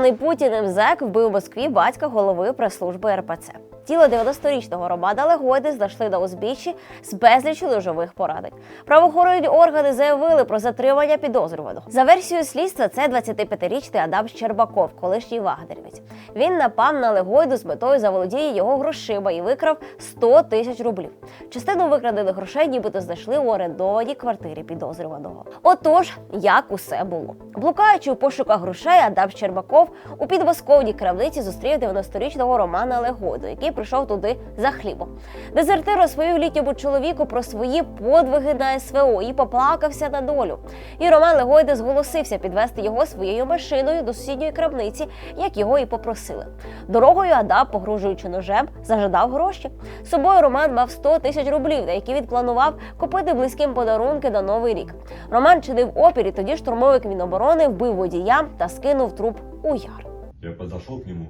Обраний Путіним зек вбив у Москві батька голови прес-служби РПЦ. Тіло 90-річного Романа Легойди знайшли на узбіччі з безлічю ножових поранень. Правоохоронні органи заявили про затримання підозрюваного. За версією слідства, це 25-річний Адам Щербаков, колишній вагнерівець. Він напав на Легойду з метою заволодіння його грошима і викрав 100 тисяч рублів. Частину викрадених грошей нібито знайшли у орендованій квартирі підозрюваного. Отож, як усе було. Блукаючи у пошуках грошей, Адам Щербаков у підмосковній крамниці зустрів 90-річного Романа Легойду, який прийшов туди за хлібом. Дезертир розповів літньому чоловіку про свої подвиги на СВО і поплакався на долю. І Роман Легойда зголосився підвести його своєю машиною до сусідньої крамниці, як його і попросили. Дорогою Адам, погрожуючи ножем, зажадав гроші. З собою Роман мав 100 тисяч рублів, на які він планував купити близьким подарунки на новий рік. Роман чинив опір, і тоді штурмовик Міноборони вбив водія та скинув труп у яр. Я подошел к нему,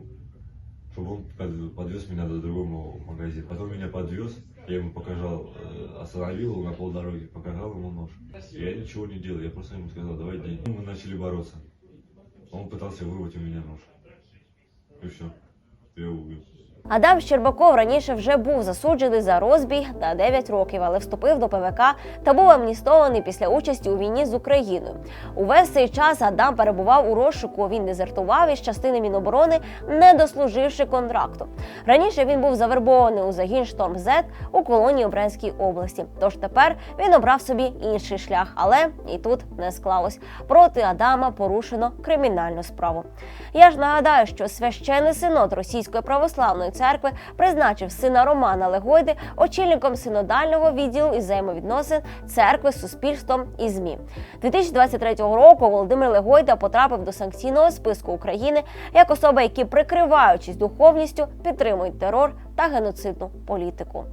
чтобы он под- подвез меня до другого магазина. Потом меня подвез, я ему показал, э, остановил его на полдороги, показал ему нож. Я ничего не делал, я просто ему сказал, давай деньги. Мы начали бороться. Он пытался вырвать у меня нож. И все, я убил. Адам Щербаков раніше вже був засуджений за розбій на 9 років, але вступив до ПВК та був амністований після участі у війні з Україною. Увесь цей час Адам перебував у розшуку. Він дезертував із частини Міноборони, не дослуживши контракту. Раніше він був завербований у загін Шторм З у колонії у області. Тож тепер він обрав собі інший шлях, але і тут не склалось. Проти Адама порушено кримінальну справу. Я ж нагадаю, що священний синод Російської православної церкви призначив сина Романа Легойди очільником синодального відділу із взаємовідносин церкви з суспільством і змі. 2023 року Володимир Легойда потрапив до санкційного списку України як особа, які прикриваючись духовністю, підтримують терор та геноцидну політику.